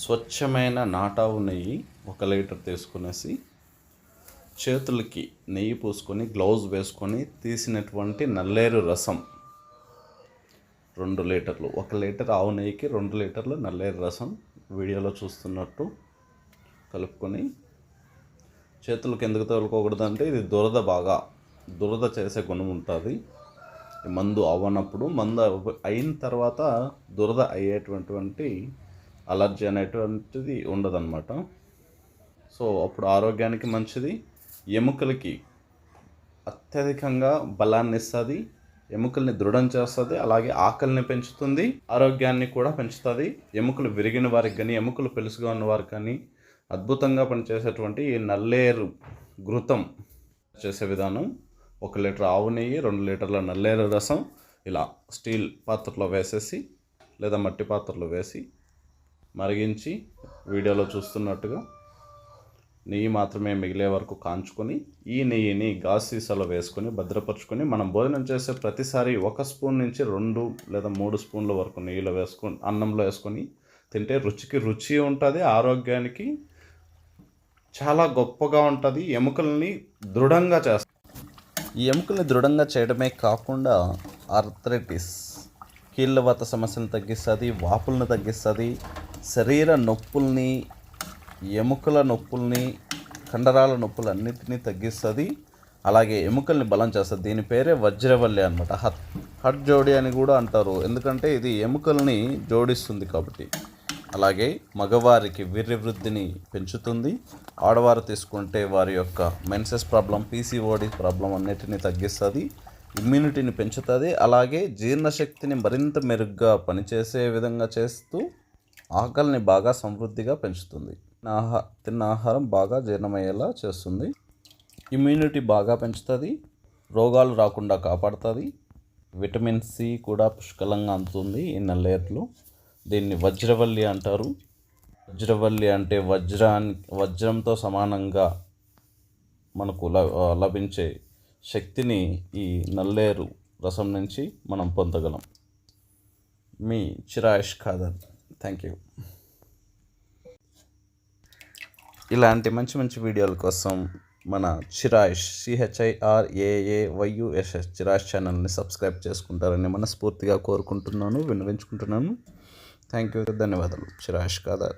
స్వచ్ఛమైన నాటావు నెయ్యి ఒక లీటర్ తీసుకునేసి చేతులకి నెయ్యి పూసుకొని గ్లౌజ్ వేసుకొని తీసినటువంటి నల్లేరు రసం రెండు లీటర్లు. ఒక లీటర్ ఆవు నెయ్యికి రెండు లీటర్లు నల్లేరు రసం వీడియోలో చూస్తున్నట్టు కలుపుకొని చేతులకు ఎందుకు తగులుకోకూడదంటే ఇది దురద బాగా. దురద చేసే గుణం ఉంటుంది. మందు అవ్వనప్పుడు మందు అయిన తర్వాత దురద అయ్యేటటువంటి అలర్జీ అనేటువంటిది ఉండదన్నమాట. సో అప్పుడు ఆరోగ్యానికి మంచిది. ఎముకలకి అత్యధికంగా బలాన్ని ఇస్తుంది. ఎముకల్ని దృఢం చేస్తుంది. అలాగే ఆకలిని పెంచుతుంది. ఆరోగ్యాన్ని కూడా పెంచుతుంది. ఎముకలు విరిగిన వారికి కానీ ఎముకలు పెలుసుగా ఉన్న వారికి కానీ అద్భుతంగా పనిచేసేటువంటి ఈ నల్లేరు ఘృతం చేసే విధానం. ఒక లీటర్ ఆవు నెయ్యి రెండు లీటర్ల నల్లేరు రసం ఇలా స్టీల్ పాత్రలో వేసేసి లేదా మట్టి పాత్రలో వేసి మరిగించి వీడియోలో చూస్తున్నట్టుగా నెయ్యి మాత్రమే మిగిలే వరకు కాంచుకొని ఈ నెయ్యిని గాజు సీసాలో వేసుకొని భద్రపరుచుకొని మనం భోజనం చేసే ప్రతిసారి ఒక స్పూన్ నుంచి రెండు లేదా మూడు స్పూన్ల వరకు నెయ్యిలో వేసుకొని అన్నంలో వేసుకొని తింటే రుచికి రుచి ఉంటుంది ఆరోగ్యానికి చాలా గొప్పగా ఉంటుంది ఎముకల్ని దృఢంగా చేస్తుంది ఈ ఎముకల్ని దృఢంగా చేయడమే కాకుండా ఆర్థరైటిస్ కీళ్ళవాత సమస్యలను తగ్గిస్తుంది వాపులను తగ్గిస్తుంది శరీర నొప్పుల్ని ఎముకల నొప్పుల్ని కండరాల నొప్పులు అన్నిటినీ తగ్గిస్తుంది. అలాగే ఎముకల్ని బలం చేస్తుంది. దీని పేరే వజ్రవల్లి అనమాట హత్ హట్ జోడి అని కూడా అంటారు. ఎందుకంటే ఇది ఎముకల్ని జోడిస్తుంది కాబట్టి. అలాగే మగవారికి వీర్యవృద్ధిని పెంచుతుంది. ఆడవారు తీసుకుంటే వారి యొక్క మెన్సెస్ ప్రాబ్లం పీసీఓడి ప్రాబ్లం అన్నిటిని తగ్గిస్తుంది. ఇమ్యూనిటీని పెంచుతుంది. అలాగే జీర్ణశక్తిని మరింత మెరుగ్గా పనిచేసే విధంగా చేస్తూ ఆకలిని బాగా సమృద్ధిగా పెంచుతుంది. ఆహా తిన్న ఆహారం బాగా జీర్ణమయ్యేలా చేస్తుంది. ఇమ్యూనిటీ బాగా పెంచుతుంది. రోగాలు రాకుండా కాపాడుతుంది. విటమిన్ సి కూడా పుష్కలంగా అందుతుంది ఈ నల్లేరులో దీన్ని వజ్రవల్లి అంటారు. వజ్రవల్లి అంటే వజ్రాన్ని వజ్రంతో సమానంగా మనకు ల లభించే శక్తిని ఈ నల్లేరు రసం నుంచి మనం పొందగలం. మీ చిరాయిష్ ఖాదర్. థ్యాంక్ యూ ఇలాంటి మంచి మంచి వీడియోల కోసం మన చిరాయిష్ సిహెచ్ఐఆర్ఏఏవైయుఎస్ఎస్ ఏఏ చిరాయిష్ ఛానల్ని సబ్స్క్రైబ్ చేసుకుంటారని మనస్ఫూర్తిగా కోరుకుంటున్నాను విన్నవించుకుంటున్నాను. థ్యాంక్ యూ ధన్యవాదాలు. చిరాయిష్ కాదా